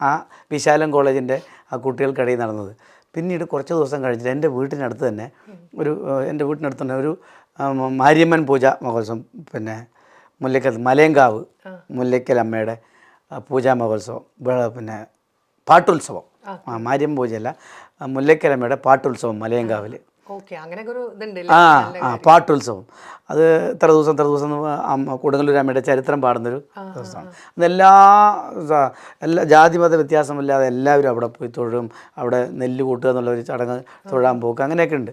ആ വിശാലം കോളേജിന്റെ ആ കുട്ടികൾക്കിടയിൽ നടന്നത്. പിന്നീട് കുറച്ച് ദിവസം കഴിഞ്ഞിട്ട് എന്റെ വീട്ടിനടുത്ത് തന്നെ ഒരു എന്റെ വീട്ടിനടുത്ത് തന്നെ ഒരു മാരിയമ്മൻ പൂജ മഹോത്സവം പിന്നെ മുല്ലക്കൽ മലയങ്കാവ് മുല്ലയ്ക്കൽ അമ്മയുടെ പൂജാ മഹോത്സവം പിന്നെ പാട്ടുത്സവം. മാരിയം മാരിയമ്മൻ പൂജയല്ല മുല്ലക്കലമ്മയുടെ പാട്ടുത്സവം മലയങ്കാവിൽ ആ ആ പാട്ടുത്സവം. അത് ഇത്ര ദിവസം ഇത്ര ദിവസം കൊടുങ്ങല്ലൂർ അമ്മയുടെ ചരിത്രം പാടുന്നൊരു ദിവസമാണ്. അതെല്ലാ എല്ലാ ജാതി മത വ്യത്യാസമില്ലാതെ എല്ലാവരും അവിടെ പോയി തൊഴും അവിടെ നെല്ല് കൂട്ടുക എന്നുള്ള ഒരു ചടങ്ങ് തൊഴാൻ പോക്ക് അങ്ങനെയൊക്കെ ഉണ്ട്.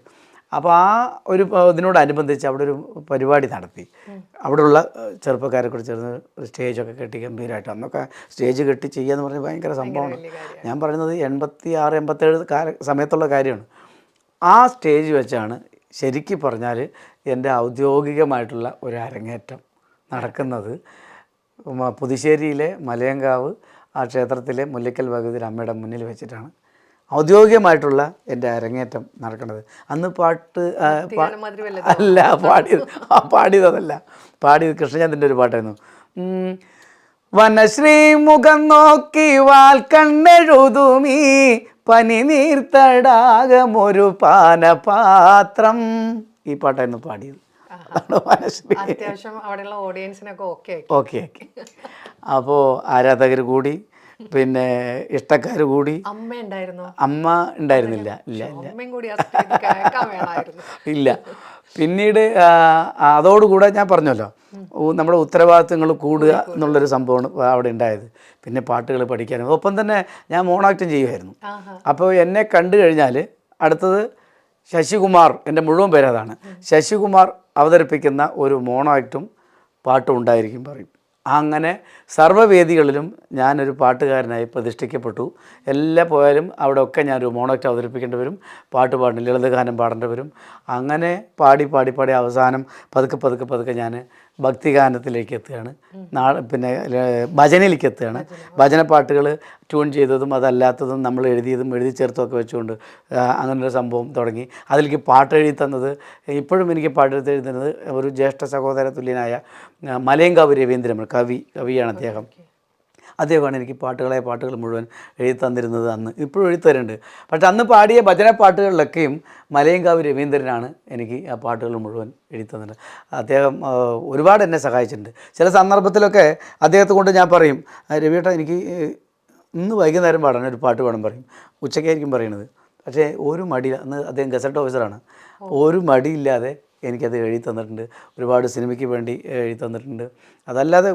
അപ്പോൾ ആ ഒരു ഇതിനോടനുബന്ധിച്ച് അവിടെ ഒരു പരിപാടി നടത്തി. അവിടെയുള്ള ചെറുപ്പക്കാരെ കൂടി ചേർന്ന് ഒരു സ്റ്റേജൊക്കെ കെട്ടി ഗംഭീരമായിട്ട് അന്നൊക്കെ സ്റ്റേജ് കെട്ടി ചെയ്യുക എന്ന് പറഞ്ഞാൽ ഭയങ്കര സംഭവമാണ്. ഞാൻ പറയുന്നത് എൺപത്തി ആറ് എൺപത്തേഴ് കാല സമയത്തുള്ള കാര്യമാണ്. ആ സ്റ്റേജ് വെച്ചാണ് ശരിക്ക് പറഞ്ഞാൽ എന്റെ ഔദ്യോഗികമായിട്ടുള്ള ഒരു അരങ്ങേറ്റം നടക്കുന്നത്. പുതുശ്ശേരിയിലെ മലയങ്കാവ് ആ ക്ഷേത്രത്തിലെ മുല്ലക്കൽ ഭഗവതി അമ്മയുടെ മുന്നിൽ വെച്ചിട്ടാണ് ഔദ്യോഗികമായിട്ടുള്ള എന്റെ അരങ്ങേറ്റം നടക്കുന്നത്. അന്ന് പാട്ട് അല്ല പാടി ആ പാടിയത് അതല്ല പാടിയത് കൃഷ്ണചന്ദ്രന്റെ ഒരു പാട്ടായിരുന്നു. ഉം. വനശ്രീ മുഖം നോക്കി വാൽ കണ്ണെഴുതുമീ പനി നീർത്തടാകമൊരു പാനപാത്രം. ഈ പാട്ടായിരുന്നു പാടിയത്. അതാണ് വനശ്രീ അത്യാവശ്യം അവിടെയുള്ള ഓഡിയൻസിനൊക്കെ ഓക്കെ ഓക്കെ അപ്പോ അപ്പോൾ ആരാധകർ കൂടി പിന്നെ ഇഷ്ടക്കാർ കൂടി. അമ്മ ഉണ്ടായിരുന്നോ? അമ്മ ഉണ്ടായിരുന്നില്ല. ഇല്ല ഇല്ല. ഇല്ല. പിന്നീട് അതോടുകൂടെ ഞാൻ പറഞ്ഞല്ലോ നമ്മുടെ ഉത്തരവാദിത്തങ്ങൾ കൂടുക എന്നുള്ളൊരു സംഭവമാണ് അവിടെ ഉണ്ടായത്. പിന്നെ പാട്ടുകൾ പഠിക്കാനും ഒപ്പം തന്നെ ഞാൻ മോണാക്റ്റം ചെയ്യുമായിരുന്നു. അപ്പോൾ എന്നെ കണ്ടു കഴിഞ്ഞാൽ അടുത്തത് ശശികുമാർ എന്റെ മുഴുവൻ പേര് അതാണ്. ശശികുമാർ അവതരിപ്പിക്കുന്ന ഒരു മോണോ ആക്റ്റും പാട്ടും ഉണ്ടായിരിക്കും പറയും. അങ്ങനെ സർവവേദികളിലും ഞാനൊരു പാട്ടുകാരനായി പ്രതിഷ്ഠിക്കപ്പെട്ടു. എല്ലാ പോയാലും അവിടെ ഒക്കെ ഞാനൊരു മോണോക്റ്റ് അവതരിപ്പിക്കേണ്ടി വരും പാട്ട് പാടണം ലളിതഗാനം പാടേണ്ടി വരും അങ്ങനെ പാടി പാടി പാടി അവസാനം പതുക്കെ പതുക്കെ പതുക്കെ ഞാൻ ഭക്തിഗാനത്തിലേക്ക് എത്തുകയാണ് നാളെ പിന്നെ ഭജനയിലേക്ക് എത്തുകയാണ് ഭജന പാട്ടുകൾ ട്യൂൺ ചെയ്തതും അതല്ലാത്തതും നമ്മൾ എഴുതിയതും എഴുതി ചേർത്തുമൊക്കെ വെച്ചുകൊണ്ട് അങ്ങനൊരു സംഭവം തുടങ്ങി. അതിലേക്ക് പാട്ട് എഴുതി തന്നത് ഇപ്പോഴും എനിക്ക് പാട്ട് എഴുതുന്നത് ഒരു ജ്യേഷ്ഠ സഹോദര തുല്യനായ മലയങ്കാവ് രവീന്ദ്രൻ കവി കവിയാണ് അദ്ദേഹം. അദ്ദേഹമാണ് എനിക്ക് പാട്ടുകളെ പാട്ടുകൾ മുഴുവൻ എഴുതി തന്നിരുന്നത് അന്ന്. ഇപ്പോഴും എഴുതി തരുന്നുണ്ട്. പക്ഷെ അന്ന് പാടിയ ഭജന പാട്ടുകളിലൊക്കെയും മലയങ്കാവ് രവീന്ദ്രനാണ് എനിക്ക് ആ പാട്ടുകൾ മുഴുവൻ എഴുതി തന്നിട്ടുണ്ട് അദ്ദേഹം ഒരുപാട് എന്നെ സഹായിച്ചിട്ടുണ്ട്. ചില സന്ദർഭത്തിലൊക്കെ അദ്ദേഹത്തെ കൊണ്ട് ഞാൻ പറയും രവിയേട്ട എനിക്ക് ഇന്ന് വൈകുന്നേരം പാടാൻ ഒരു പാട്ട് പാടാൻ പറയും. ഉച്ചയ്ക്കായിരിക്കും പറയണത് പക്ഷേ ഒരു മടിയില്ല അന്ന് അദ്ദേഹം ഗസറ്റ് ഓഫീസറാണ്. ഒരു മടിയില്ലാതെ എനിക്കത് എഴുതി തന്നിട്ടുണ്ട്. ഒരുപാട് സിനിമയ്ക്ക് വേണ്ടി എഴുതി തന്നിട്ടുണ്ട്. അതല്ലാതെ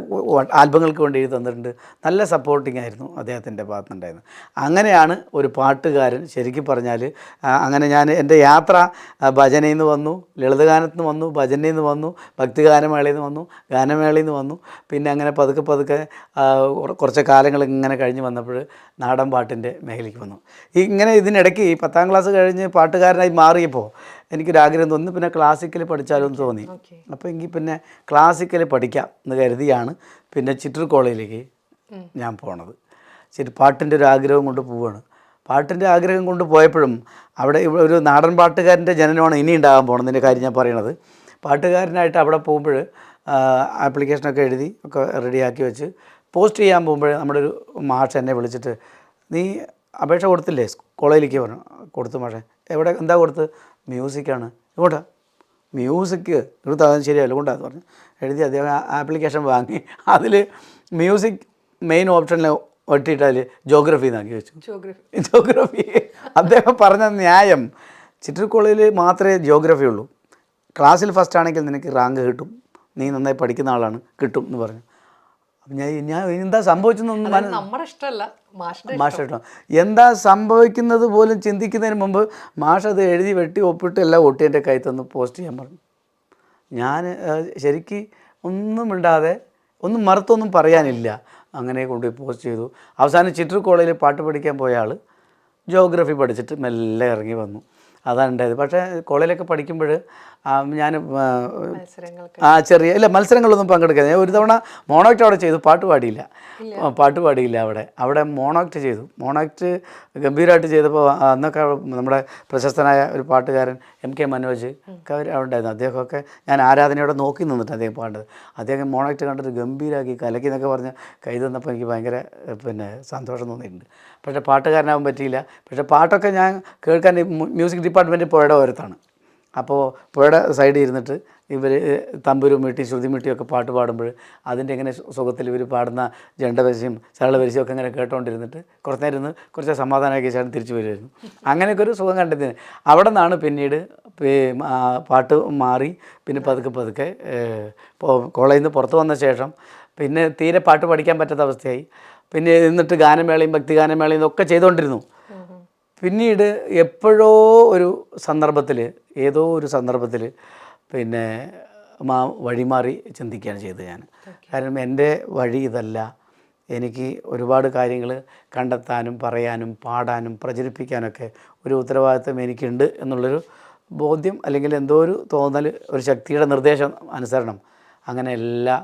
ആൽബങ്ങൾക്ക് വേണ്ടി എഴുതി തന്നിട്ടുണ്ട്. നല്ല സപ്പോർട്ടിംഗ് ആയിരുന്നു അദ്ദേഹത്തിന്റെ ഭാഗത്തുനിന്നുണ്ടായിരുന്നത്. അങ്ങനെയാണ് ഒരു പാട്ടുകാരൻ ശരിക്കും പറഞ്ഞാൽ അങ്ങനെ ഞാൻ എന്റെ യാത്ര ഭജനയിൽ നിന്ന് വന്നു ലളിതഗാനത്തിൽ നിന്ന് വന്നു ഭജനയിൽ നിന്ന് വന്നു ഭക്തിഗാനമേളയിൽ നിന്ന് വന്നു ഗാനമേളയിൽ നിന്ന് വന്നു. പിന്നെ അങ്ങനെ പതുക്കെ പതുക്കെ കുറച്ച് കാലങ്ങൾ ഇങ്ങനെ കഴിഞ്ഞ് വന്നപ്പോൾ നാടൻ പാട്ടിന്റെ മേഖലയ്ക്ക് വന്നു. ഇങ്ങനെ ഇതിനിടയ്ക്ക് പത്താം ക്ലാസ് കഴിഞ്ഞ് പാട്ടുകാരനായി മാറിയപ്പോൾ എനിക്കൊരാഗ്രഹം തോന്നി. പിന്നെ ക്ലാസിക്കൽ പഠിച്ചാലോ എന്ന് തോന്നി അപ്പോൾ എങ്കിൽ പിന്നെ ക്ലാസിക്കൽ പഠിക്കാം എന്ന് കരുതിയാണ് പിന്നെ ചിറ്റൂർ കോളേജിലേക്ക് ഞാൻ പോണത്. ശരി പാട്ടിന്റെ ഒരു ആഗ്രഹം കൊണ്ട് പോവുകയാണ് പാട്ടിന്റെ ആഗ്രഹം കൊണ്ട് പോയപ്പോഴും അവിടെ ഇവിടെ ഒരു നാടൻ പാട്ടുകാരന്റെ ജനനമാണ് ഇനി ഉണ്ടാകാൻ പോണതിന്റെ കാര്യം ഞാൻ പറയണത്. പാട്ടുകാരനായിട്ട് അവിടെ പോകുമ്പോൾ ആപ്ലിക്കേഷനൊക്കെ എഴുതി ഒക്കെ റെഡിയാക്കി വെച്ച് പോസ്റ്റ് ചെയ്യാൻ പോകുമ്പോൾ നമ്മുടെ ഒരു മാഷ് എന്നെ വിളിച്ചിട്ട് നീ അപേക്ഷ കൊടുത്തില്ലേ? കോളേജിലേക്ക് പറഞ്ഞു. കൊടുത്തു മാഷെ. എവിടെ? എന്താ കൊടുത്ത്? മ്യൂസിക്കാണ്. ഇങ്ങോട്ടാ. മ്യൂസിക് എടുത്ത് അതും ശരിയല്ല കൊണ്ടാന്ന് പറഞ്ഞു. എഴുതി അദ്ദേഹം ആപ്ലിക്കേഷൻ വാങ്ങി. അതിൽ മ്യൂസിക് മെയിൻ ഓപ്ഷനിൽ ഒട്ടിയിട്ടാൽ ജോഗ്രഫി എന്നാക്കി വെച്ചു. ജോഗ്രഫി. ജോഗ്രഫി. അദ്ദേഹം പറഞ്ഞ ന്യായം. ചിറ്റർ കോളേജിൽ മാത്രമേ ജോഗ്രഫി ഉള്ളൂ ക്ലാസ്സിൽ ഫസ്റ്റ് ആണെങ്കിൽ നിനക്ക് റാങ്ക് കിട്ടും. നീ നന്നായി പഠിക്കുന്ന ആളാണ് കിട്ടും എന്ന് പറഞ്ഞു. ഞാൻ ഞാൻ എന്താ സംഭവിച്ചെന്നൊന്നും നമ്മുടെ ഇഷ്ടമല്ല. മാഷ കേട്ടോ എന്താ സംഭവിക്കുന്നത് പോലും ചിന്തിക്കുന്നതിന് മുമ്പ് മാഷ് അത് എഴുതി വെട്ടി ഒപ്പിട്ട് എല്ലാം ഒട്ടി എന്റെ കൈ തന്ന് പോസ്റ്റ് ചെയ്യാൻ പറഞ്ഞു. ഞാൻ ശരിക്ക് ഒന്നും ഇണ്ടാതെ ഒന്നും മറുത്തൊന്നും പറയാനില്ല. അങ്ങനെ കൊണ്ടുപോയി പോസ്റ്റ് ചെയ്തു. അവസാനം ചിറ്റൂർ കോളേജിൽ പാട്ട് പഠിക്കാൻ പോയ ആൾ ജോഗ്രഫി പഠിച്ചിട്ട് മെല്ലെ ഇറങ്ങി വന്നു. അതാണ് ഉണ്ടായത്. പക്ഷേ കോളേജിലൊക്കെ പഠിക്കുമ്പോൾ ഞാൻ ആ ചെറിയ ഇല്ല മത്സരങ്ങളൊന്നും പങ്കെടുക്കാൻ ഞാൻ ഒരു തവണ മോണോക്ട് അവിടെ ചെയ്തു. പാട്ട് പാടിയില്ല. പാട്ട് പാടിയില്ല അവിടെ. അവിടെ മോണോക്ട് ചെയ്തു. മോണോക്ട് ഗംഭീരമായിട്ട് ചെയ്തപ്പോൾ അന്നൊക്കെ നമ്മുടെ പ്രശസ്തനായ ഒരു പാട്ടുകാരൻ എം കെ മനോജ് ഒക്കെ അവർ അവിടെ ഉണ്ടായിരുന്നു. അദ്ദേഹമൊക്കെ ഞാൻ ആരാധനയോടെ നോക്കി നിന്നിട്ട് അദ്ദേഹം പാണ്ടത് അദ്ദേഹം മോണോക്ട് കണ്ടിട്ട് ഗംഭീരമാക്കി കലക്കി എന്നൊക്കെ പറഞ്ഞ് കൈ തന്നപ്പോൾ എനിക്ക് ഭയങ്കര പിന്നെ സന്തോഷം തോന്നിയിട്ടുണ്ട്. പക്ഷേ പാട്ടുകാരനാവാൻ പറ്റിയില്ല. പക്ഷേ പാട്ടൊക്കെ ഞാൻ കേൾക്കാൻ മ്യൂസിക് ഡിപ്പാർട്ട്മെന്റ് പുഴയുടെ ഓരത്താണ്. അപ്പോൾ പുഴയുടെ സൈഡിൽ ഇരുന്നിട്ട് ഇവർ തമ്പുരും മീട്ടി ശ്രുതി മീട്ടിയൊക്കെ പാട്ട് പാടുമ്പോൾ അതിന്റെ ഇങ്ങനെ സുഖത്തിൽ ഇവർ പാടുന്ന ജണ്ടവരിശയും സരളവരിശയും ഒക്കെ ഇങ്ങനെ കേട്ടുകൊണ്ടിരുന്നിട്ട് കുറച്ച് നേരം ഇരുന്ന് കുറച്ച് സമാധാനമാക്കിയ ശേഷം തിരിച്ചു വരുമായിരുന്നു അങ്ങനെയൊക്കെ ഒരു സുഖം കണ്ടെത്തിന് അവിടെ നിന്നാണ് പിന്നീട് പാട്ട് മാറി പിന്നെ പതുക്കെ പതുക്കെ കോളേജിൽ നിന്ന് പുറത്ത് വന്ന ശേഷം പിന്നെ തീരെ പാട്ട് പഠിക്കാൻ പറ്റാത്ത അവസ്ഥയായി. പിന്നെ എന്നിട്ട് ഗാനമേളയും ഭക്തിഗാനമേളയും ഒക്കെ ചെയ്തുകൊണ്ടിരുന്നു പിന്നീട് എപ്പോഴോ ഒരു സന്ദർഭത്തിൽ ഏതോ ഒരു സന്ദർഭത്തിൽ പിന്നെ മാ വഴിമാറി ചിന്തിക്കുകയാണ് ചെയ്തത് ഞാൻ. കാരണം എന്റെ വഴി ഇതല്ല. എനിക്ക് ഒരുപാട് കാര്യങ്ങൾ കണ്ടെത്താനും പറയാനും പാടാനും പ്രചരിപ്പിക്കാനൊക്കെ ഒരു ഉത്തരവാദിത്വം എനിക്കുണ്ട് എന്നുള്ളൊരു ബോധ്യം അല്ലെങ്കിൽ എന്തോ ഒരു തോന്നൽ ഒരു ശക്തിയുടെ നിർദ്ദേശം അനുസരണം അങ്ങനെ എല്ലാ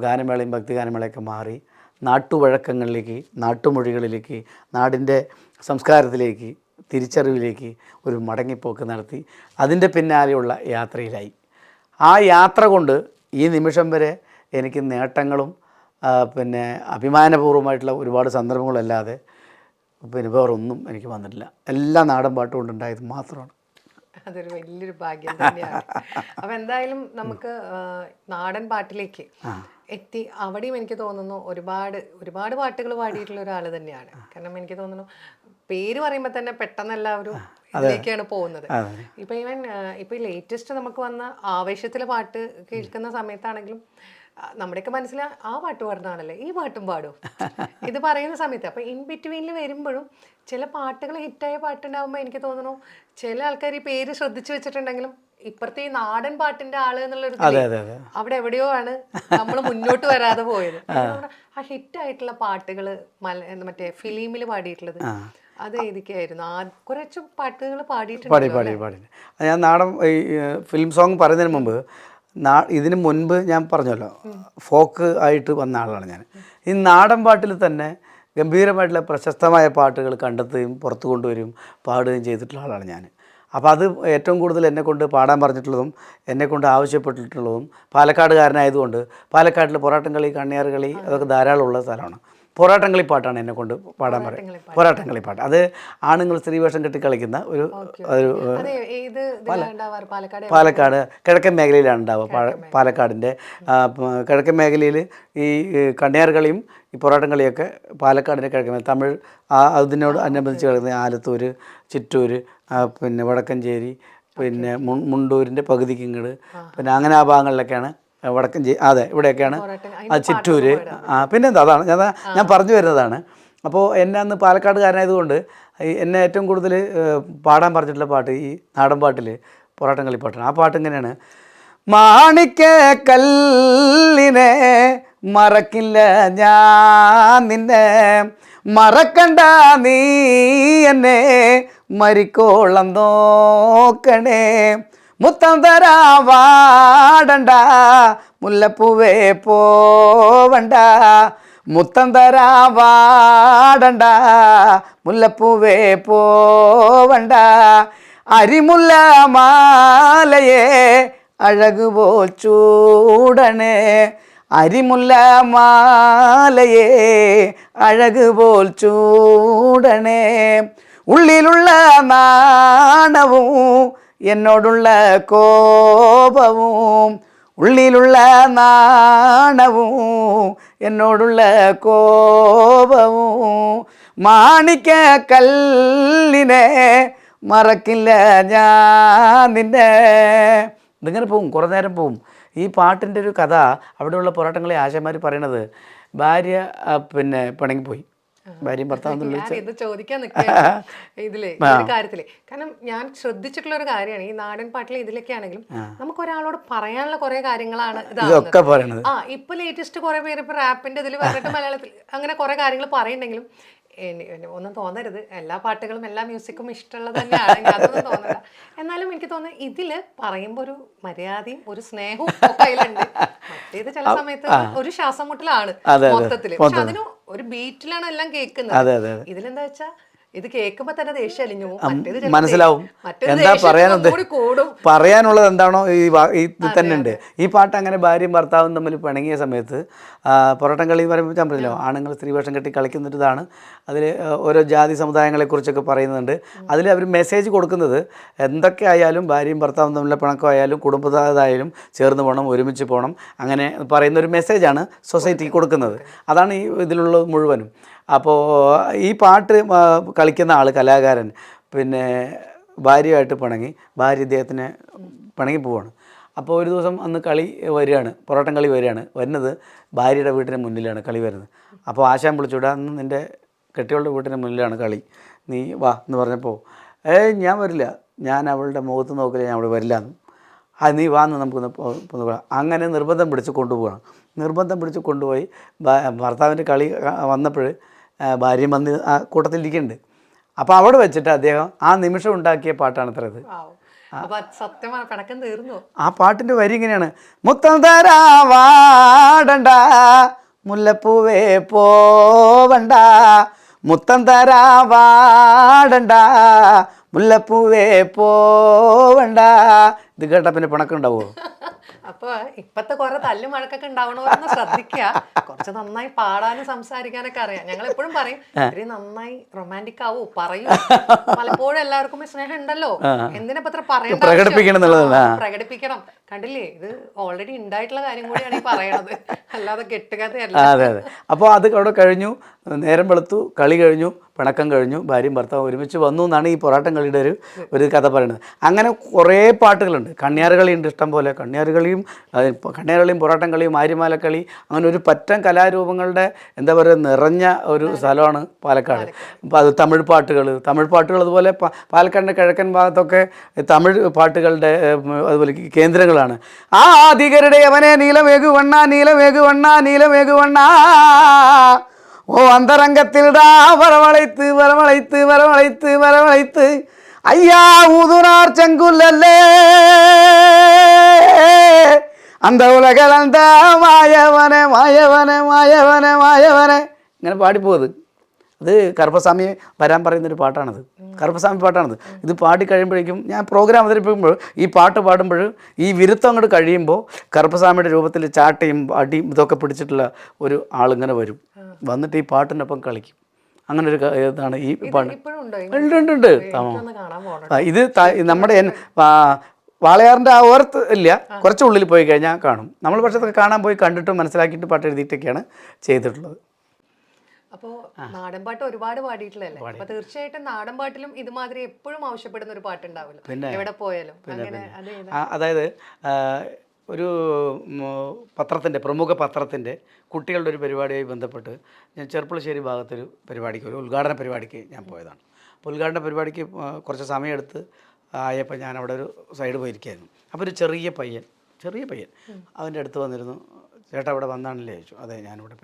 ഗാനമേളയും ഭക്തിഗാനമേളയൊക്കെ മാറി നാട്ടുവഴക്കങ്ങളിലേക്ക് നാട്ടുമൊഴികളിലേക്ക് നാടിന്റെ സംസ്കാരത്തിലേക്ക് തിരിച്ചറിവിലേക്ക് ഒരു മടങ്ങിപ്പോക്ക് നടത്തി അതിന്റെ പിന്നാലെയുള്ള യാത്രയിലായി. ആ യാത്ര കൊണ്ട് ഈ നിമിഷം വരെ എനിക്ക് നേട്ടങ്ങളും പിന്നെ അഭിമാനപൂർവമായിട്ടുള്ള ഒരുപാട് സന്ദർഭങ്ങളല്ലാതെ പിന്നെ വേറൊന്നും എനിക്ക് വന്നിട്ടില്ല. എല്ലാ നാടൻ പാട്ടും കൊണ്ടുണ്ടായത് മാത്രമാണ്. അതൊരു വലിയൊരു ഭാഗ്യം തന്നെയാണ്. അപ്പം എന്തായാലും നമുക്ക് നാടൻ പാട്ടിലേക്ക് എത്തി. അവിടെയും എനിക്ക് തോന്നുന്നു ഒരുപാട് ഒരുപാട് പാട്ടുകൾ പാടിയിട്ടുള്ള ഒരാൾ തന്നെയാണ്. കാരണം എനിക്ക് തോന്നുന്നു പേര് പറയുമ്പോൾ തന്നെ പെട്ടെന്ന് എല്ലാവരും ഇതിലേക്കാണ് പോകുന്നത്. ഇപ്പൊ ഈവൻ ഇപ്പൊ ലേറ്റസ്റ്റ് നമുക്ക് വന്ന ആവേശത്തിലെ പാട്ട് കേൾക്കുന്ന സമയത്താണെങ്കിലും നമ്മുടെയൊക്കെ മനസ്സിൽ ആ പാട്ട് പാടുന്നതാണല്ലേ. ഈ പാട്ടും പാടും ഇത് പറയുന്ന സമയത്ത് അപ്പൊ ഇൻ ബിറ്റ്വീനിൽ വരുമ്പോഴും ചില പാട്ടുകൾ ഹിറ്റായ പാട്ടുണ്ടാകുമ്പോൾ എനിക്ക് തോന്നുന്നു ചില ആൾക്കാർ ഈ പേര് ശ്രദ്ധിച്ചു വെച്ചിട്ടുണ്ടെങ്കിലും ഇപ്പുറത്തെ ഈ നാടൻ പാട്ടിന്റെ ആൾ എന്നുള്ളൊരു അവിടെ എവിടെയോ ആണ് നമ്മൾ മുന്നോട്ട് വരാതെ പോയത്. ആ. ഹിറ്റ് ആ ഹിറ്റായിട്ടുള്ള പാട്ടുകൾ മറ്റേ ഫിലിമിൽ പാടിയിട്ടുള്ളത്. അത് ഏതൊക്കെയായിരുന്നു ആ കുറച്ച് പാട്ടുകൾ പാടിയിട്ടുണ്ട് പാടി പാടി പാടി ഞാൻ നാടൻ ഈ ഫിലിം സോങ് പറയുന്നതിന് മുമ്പ് നാ ഇതിന് മുൻപ് ഞാൻ പറഞ്ഞല്ലോ ഫോക്ക് ആയിട്ട് വന്ന ആളാണ് ഞാൻ. ഈ നാടൻ പാട്ടിൽ തന്നെ ഗംഭീരമായിട്ടുള്ള പ്രശസ്തമായ പാട്ടുകൾ കണ്ടെത്തുകയും പുറത്തു കൊണ്ടുവരും പാടുകയും ചെയ്തിട്ടുള്ള ആളാണ് ഞാൻ. അപ്പോൾ അത് ഏറ്റവും കൂടുതൽ എന്നെ കൊണ്ട് പാടാൻ പറഞ്ഞിട്ടുള്ളതും എന്നെ കൊണ്ട് ആവശ്യപ്പെട്ടിട്ടുള്ളതും പാലക്കാടുകാരനായതുകൊണ്ട് പാലക്കാട്ടിൽ പൊറാട്ടം കളി കണ്ണിയാർ കളി അതൊക്കെ ധാരാളമുള്ള സ്ഥലമാണ്. പോരാട്ടം കളിപ്പാട്ടാണ് എന്നെ കൊണ്ട് പാടാൻ പറയുന്നത് പോരാട്ടം കളിപ്പാട്ട് അത് ആണുങ്ങൾ സ്ത്രീവേഷം കെട്ടി കളിക്കുന്ന ഒരു പാലക്കാട് കിഴക്കൻ മേഖലയിലാണ് ഉണ്ടാവുക. പാലക്കാടിന്റെ കിഴക്കൻ മേഖലയിൽ ഈ കണ്ണിയാർ കളിയും ഈ പോരാട്ടം കളിയൊക്കെ പാലക്കാടിന്റെ കിഴക്കൻ മേഖല തമിഴ് അതിനോട് അനുബന്ധിച്ച് കിടക്കുന്ന ആലത്തൂർ ചിറ്റൂർ പിന്നെ വടക്കഞ്ചേരി പിന്നെ മുണ്ടൂരിന്റെ പകുതിക്കിങ്ങട് പിന്നെ അങ്ങനെ ആ ഭാഗങ്ങളിലൊക്കെയാണ് വടക്കഞ്ചേരി അതെ ഇവിടെയൊക്കെയാണ്. ആ ചിറ്റൂര്. ആ പിന്നെന്താ അതാണ്. ഞാൻ ഞാൻ പറഞ്ഞു വരുന്നതാണ്. അപ്പോൾ എന്നെ അന്ന് പാലക്കാടുകാരനായതുകൊണ്ട് എന്നെ ഏറ്റവും കൂടുതൽ പാടാൻ പറഞ്ഞിട്ടുള്ള പാട്ട് ഈ നാടൻ പാട്ടിൽ പൊറാട്ടം കളിപ്പാട്ടാണ് ആ പാട്ട് ഇങ്ങനെയാണ് മാണിക്ക കല്ലിനെ മറക്കില്ല ഞാൻ നിന്നെ. മറക്കണ്ട നീ എന്നെ മരിക്കോളം നോക്കണേ. മുത്തം തരാ വാടണ്ട മുല്ലപ്പൂവേ പോവണ്ട മുത്തം തരാ വാടണ്ട മുല്ലപ്പൂവേ പോവണ്ട അരിമുല്ല മാലയെ അഴകുപോൽ ചൂടണേ അരിമുല്ല മാലയെ അഴകുപോൽ ചൂടണേ ഉള്ളിലുള്ള നാണവും എന്നോടുള്ള കോപവും ഉള്ളിലുള്ള നാണവും എന്നോടുള്ള കോപവും മാണിക്ക കല്ലിനെ മറക്കില്ല ഞാൻ നിന്നെ. ഇതിങ്ങനെ പോവും കുറേ നേരം പോവും. ഈ പാട്ടിന്റെ ഒരു കഥ അവിടെയുള്ള പോരാട്ടങ്ങളെ ആശാന്മാർ പറയണത് ഭാര്യ പിന്നെ പിണങ്ങിപ്പോയി. ഭാര്യയും ഭർത്താവും ഇത് ചോദിക്കാൻ ഇതിൽ കാര്യത്തിൽ. കാരണം ഞാൻ ശ്രദ്ധിച്ചിട്ടുള്ള ഒരു കാര്യമാണ്. ഈ നാടൻ പാട്ടിലെ ഇതിലൊക്കെ ആണെങ്കിലും നമുക്ക് ഒരാളോട് പറയാനുള്ള കുറെ കാര്യങ്ങളാണ് ഇതൊക്കെ പറയണത്. ആ ഇപ്പൊ ലേറ്റസ്റ്റ് കുറെ പേര് ഇപ്പൊ റാപ്പിന്റെ ഇതിൽ പറഞ്ഞിട്ട് മലയാളത്തിൽ അങ്ങനെ കുറെ കാര്യങ്ങൾ പറയുന്നുണ്ടെങ്കിലും ഒന്നും തോന്നരുത്. എല്ലാ പാട്ടുകളും എല്ലാ മ്യൂസിക്കും ഇഷ്ടമുള്ളത് തന്നെയാണ്. അതൊന്നും തോന്നില്ല എന്നാലും എനിക്ക് തോന്നുന്നു ഇതിൽ പറയുമ്പോ ഒരു മര്യാദയും ഒരു സ്നേഹവും ഒക്കെ അതിലുണ്ട്. മറ്റേത് ചില സമയത്ത് ഒരു ശ്വാസം മുട്ടലാണ് അതെ, മൊത്തത്തിൽ. പക്ഷെ അതിന് ഒരു ബീറ്റിലാണ് എല്ലാം കേൾക്കുന്നത്. ഇതിലെന്താ വെച്ചാ ഇത് കേൾക്കുമ്പോ തന്നെ ദേഷ്യം അലിഞ്ഞു മനസ്സിലാവും. എന്താ പറയാനുള്ളത് പറയാനുള്ളത് എന്താണോ ഈ ഇത് തന്നെ ഉണ്ട്. ഈ പാട്ട് അങ്ങനെ ഭാര്യയും ഭർത്താവും തമ്മിൽ പിണങ്ങിയ സമയത്ത് പൊറോട്ടം കളി പറയുമ്പോൾ ഞാൻ പറഞ്ഞില്ല ആണുങ്ങൾ സ്ത്രീവേഷം കെട്ടി കളിക്കുന്നൊരിതാണ് അതിൽ ഓരോ ജാതി സമുദായങ്ങളെക്കുറിച്ചൊക്കെ പറയുന്നുണ്ട്. അതിൽ അവർ മെസ്സേജ് കൊടുക്കുന്നത് എന്തൊക്കെ ആയാലും ഭാര്യയും ഭർത്താവും തമ്മിലുള്ള പിണക്കമായാലും കുടുംബത്തായാലും ചേർന്ന് പോകണം ഒരുമിച്ച് പോകണം അങ്ങനെ പറയുന്ന ഒരു മെസ്സേജാണ് സൊസൈറ്റിക്ക് കൊടുക്കുന്നത്. അതാണ് ഈ ഇതിലുള്ളത് മുഴുവനും. അപ്പോൾ ഈ പാട്ട് കളിക്കുന്ന ആൾ കലാകാരൻ പിന്നെ ഭാര്യയായിട്ട് പിണങ്ങി ഭാര്യ ഇദ്ദേഹത്തിന് പിണങ്ങി പോവാണ്. അപ്പോൾ ഒരു ദിവസം അന്ന് കളി വരികയാണ് പൊറോട്ടം കളി വരികയാണ്. വരുന്നത് ഭാര്യയുടെ വീട്ടിന് മുന്നിലാണ് കളി വരുന്നത്. അപ്പോൾ ആശാൻ വിളിച്ചുവിടാ അന്ന് നിന്റെ കെട്ടികളുടെ വീട്ടിന് മുന്നിലാണ് കളി. നീ വാ എന്ന് പറഞ്ഞപ്പോൾ ഏയ് ഞാൻ വരില്ല. ഞാൻ അവളുടെ മുഖത്ത് നോക്കില്ല ഞാൻ അവിടെ വരില്ല. എന്ന് ആ നീ വാന്ന് നമുക്കൊന്ന് പോകാം അങ്ങനെ നിർബന്ധം പിടിച്ച് കൊണ്ടുപോകണം നിർബന്ധം പിടിച്ച് കൊണ്ടുപോയി ഭർത്താവിന്റെ കളി വന്നപ്പോൾ ഭാര്യയും വന്ന് ആ കൂട്ടത്തിലിരിക്കുന്നുണ്ട്. അപ്പോൾ അവിടെ വെച്ചിട്ട് അദ്ദേഹം ആ നിമിഷം ഉണ്ടാക്കിയ പാട്ടാണ് അത്ര അത് സത്യമാണ് തീർന്നു. ആ പാട്ടിന്റെ വരി ഇങ്ങനെയാണ്. മുത്തം തരാവാടണ്ട മുല്ലപ്പൂവേ പോവണ്ട. മുത്തം തരാവാടണ്ട മുല്ലപ്പൂവേ പോവണ്ട. ഇത് കേട്ടാ പിന്നെ പിണക്കുണ്ടാവുമോ അപ്പൊ ഇപ്പത്തെ കുറെ തല്ലും വഴക്കൊക്കെ ഉണ്ടാവണോന്ന് ശ്രദ്ധിക്കുക കുറച്ച് നന്നായി പാടാനും സംസാരിക്കാനൊക്കെ അറിയാം. ഞങ്ങൾ എപ്പോഴും പറയും ഇത്തിരി നന്നായി റൊമാന്റിക് ആവൂ പറയൂ. പലപ്പോഴും എല്ലാവർക്കും സ്നേഹം ഉണ്ടല്ലോ. എന്തിനാ പത്ര പറയണ്ട പ്രകടിപ്പിക്കണം. കണ്ടില്ലേ? ഇത് ഓൾറെഡി ഉണ്ടായിട്ടുള്ള കാര്യം കൂടിയാണ് ഈ പറയണത്. അല്ലാതെ കെട്ടുകഥയല്ല. അതെ അതെ. അപ്പോൾ അത് അവിടെ കഴിഞ്ഞു. നേരം വെളുത്തു കളി കഴിഞ്ഞു പിണക്കം കഴിഞ്ഞു ഭാര്യയും ഭർത്താവും ഒരുമിച്ച് വന്നു എന്നാണ് ഈ പൊറാട്ടം കളിയുടെ ഒരു ഒരു കഥ പറയുന്നത്. അങ്ങനെ കുറേ പാട്ടുകളുണ്ട്. കണ്യാറുകളി ഉണ്ട് ഇഷ്ടം പോലെ. കണ്യാറുകളിയും കണ്യാറുകളിയും പൊറാട്ടം കളിയും ആര്യമാലക്കളി അങ്ങനെ ഒരു പറ്റം കലാരൂപങ്ങളുടെ എന്താ പറയുക നിറഞ്ഞ ഒരു സ്ഥലമാണ് പാലക്കാട്. അപ്പോൾ അത് തമിഴ് പാട്ടുകൾ തമിഴ് പാട്ടുകൾ അതുപോലെ പാലക്കാടിന്റെ കിഴക്കൻ ഭാഗത്തൊക്കെ തമിഴ് പാട്ടുകളുടെ അതുപോലെ അതുപോലെ പാട്ടുകളാണ് ആ ആദികരുടെ അവനെ നീലമേകുവണ്ണ നീലമേകുവണ്ണ നീലമേകുവണ്ണ ஓ அந்தரங்கத்தில் தான் வரவழைத்து வரவழைத்து வரவழைத்து வரவழைத்து. ஐயா ஊதுனார் செங்குல்லே அந்த உலகலந்த மாயவன மாயவன மாயவன மாயவன. இங்கே பாடி போகுது അത് കറുപ്പസ്വാമി വരാൻ പറയുന്നൊരു പാട്ടാണത്. കറുപ്പസ്വാമി പാട്ടാണത്. ഇത് പാടി കഴിയുമ്പോഴേക്കും ഞാൻ പ്രോഗ്രാം അവതരിപ്പിക്കുമ്പോൾ ഈ പാട്ട് പാടുമ്പോൾ ഈ വിരുത്തം അങ്ങോട്ട് കഴിയുമ്പോൾ കറുപ്പസ്വാമിയുടെ രൂപത്തിൽ ചാട്ടയും അടിയും ഇതൊക്കെ പിടിച്ചിട്ടുള്ള ഒരു ആളിങ്ങനെ വരും. വന്നിട്ട് ഈ പാട്ടിനൊപ്പം കളിക്കും. അങ്ങനെ ഒരു ഇതാണ് ഈ പാട്ട്. ഉണ്ടോ? ഉണ്ട് ഉണ്ട് ഇത് നമ്മുടെ വാളയാറിന്റെ ആ ഓർത്ത് ഇല്ല. കുറച്ച് ഉള്ളിൽ പോയി കഴിഞ്ഞാൽ കാണും. നമ്മൾ പക്ഷേ അതൊക്കെ കാണാൻ പോയി കണ്ടിട്ടും മനസ്സിലാക്കിയിട്ട് പാട്ട് എഴുതിയിട്ടൊക്കെയാണ് ചെയ്തിട്ടുള്ളത്. അപ്പോ നാടൻ പാട്ട് ഒരുപാട് പാടിയിട്ടില്ലല്ലേ അപ്പൊ തീർച്ചയായിട്ടും നാടൻ പാട്ടിലും ഇതുമാതിരി എപ്പോഴും ആവശ്യപ്പെടുന്ന ഒരു പാട്ടുണ്ടാവില്ല എവിടെ പോയാലും. അങ്ങനെ അതായത് ഒരു പത്രത്തിന്റെ പ്രമുഖ പത്രത്തിന്റെ കുട്ടികളുടെ ഒരു പരിപാടിയായി ബന്ധപ്പെട്ട് ഞാൻ ചെർപ്പളശ്ശേരി ഭാഗത്തൊരു പരിപാടിക്ക് ഒരു ഉദ്ഘാടന പരിപാടിക്ക് ഞാൻ പോയതാണ്. അപ്പോൾ ഉദ്ഘാടന പരിപാടിക്ക് കുറച്ച് സമയമെടുത്ത് ആയപ്പോൾ ഞാൻ അവിടെ ഒരു സൈഡ് പോയിരിക്കുകയായിരുന്നു അപ്പോൾ ഒരു ചെറിയ പയ്യൻ ചെറിയ പയ്യൻ അവന്റെ അടുത്ത് വന്നിരുന്നു ചേട്ടാ അവിടെ വന്നാണല്ലേ? ചോദിച്ചു. അതെ ഞാനിവിടെ